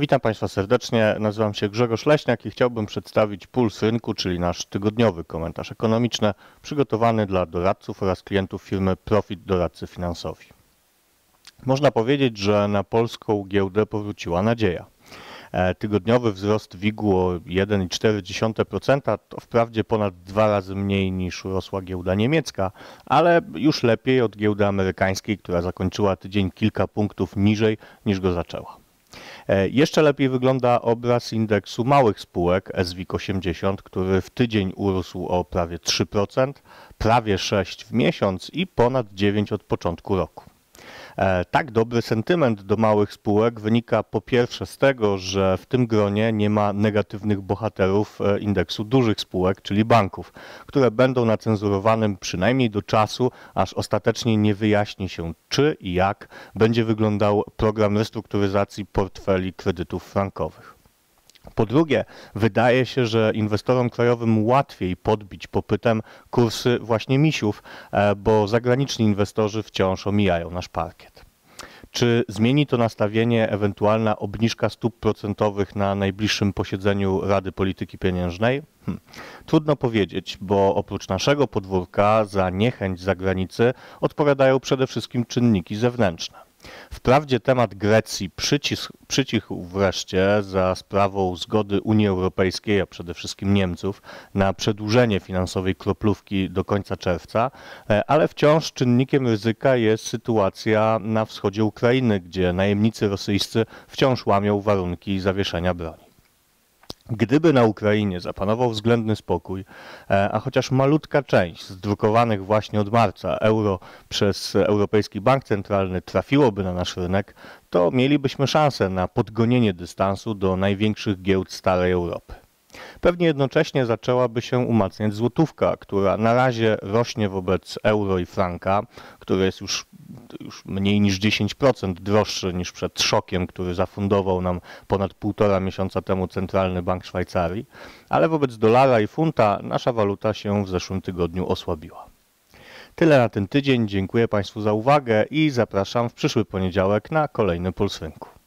Witam Państwa serdecznie. Nazywam się Grzegorz Leśniak i chciałbym przedstawić Puls Rynku, czyli nasz tygodniowy komentarz ekonomiczny przygotowany dla doradców oraz klientów firmy Profit Doradcy Finansowi. Można powiedzieć, że na polską giełdę powróciła nadzieja. E, tygodniowy wzrost WIG-u o 1,4% to wprawdzie ponad dwa razy mniej niż rosła giełda niemiecka, ale już lepiej od giełdy amerykańskiej, która zakończyła tydzień kilka punktów niżej niż go zaczęła. E, jeszcze lepiej wygląda obraz indeksu małych spółek SWIG 80, który w tydzień urósł o prawie 3%, prawie 6% w miesiąc i ponad 9% od początku roku. E, tak dobry sentyment do małych spółek wynika po pierwsze z tego, że w tym gronie nie ma negatywnych bohaterów e, indeksu dużych spółek, czyli banków, które będą na cenzurowanym przynajmniej do czasu, aż ostatecznie nie wyjaśni się, czy i jak będzie wyglądał program restrukturyzacji portfeli kredytów frankowych. Po drugie, wydaje się, że inwestorom krajowym łatwiej podbić popytem kursy właśnie misiów, e, bo zagraniczni inwestorzy wciąż omijają nasz parkiet. Czy zmieni to nastawienie ewentualna obniżka stóp procentowych na najbliższym posiedzeniu Rady Polityki Pieniężnej? Hm. Trudno powiedzieć, bo oprócz naszego podwórka za niechęć zagranicy odpowiadają przede wszystkim czynniki zewnętrzne. Wprawdzie temat Grecji przycichł wreszcie za sprawą zgody Unii Europejskiej, a przede wszystkim Niemców, na przedłużenie finansowej kroplówki do końca czerwca, e, ale wciąż czynnikiem ryzyka jest sytuacja na wschodzie Ukrainy, gdzie najemnicy rosyjscy wciąż łamią warunki zawieszenia broni. Gdyby na Ukrainie zapanował względny spokój, e, a chociaż malutka część z drukowanych właśnie od marca euro przez Europejski Bank Centralny trafiłoby na nasz rynek, to mielibyśmy szansę na podgonienie dystansu do największych giełd starej Europy. Pewnie jednocześnie zaczęłaby się umacniać złotówka, która na razie rośnie wobec euro i franka, które jest już, już mniej niż 10% droższy niż przed szokiem, który zafundował nam ponad półtora miesiąca temu Centralny Bank Szwajcarii, ale wobec dolara i funta nasza waluta się w zeszłym tygodniu osłabiła. Tyle na ten tydzień. Dziękuję Państwu za uwagę i zapraszam w przyszły poniedziałek na kolejny Puls Rynku.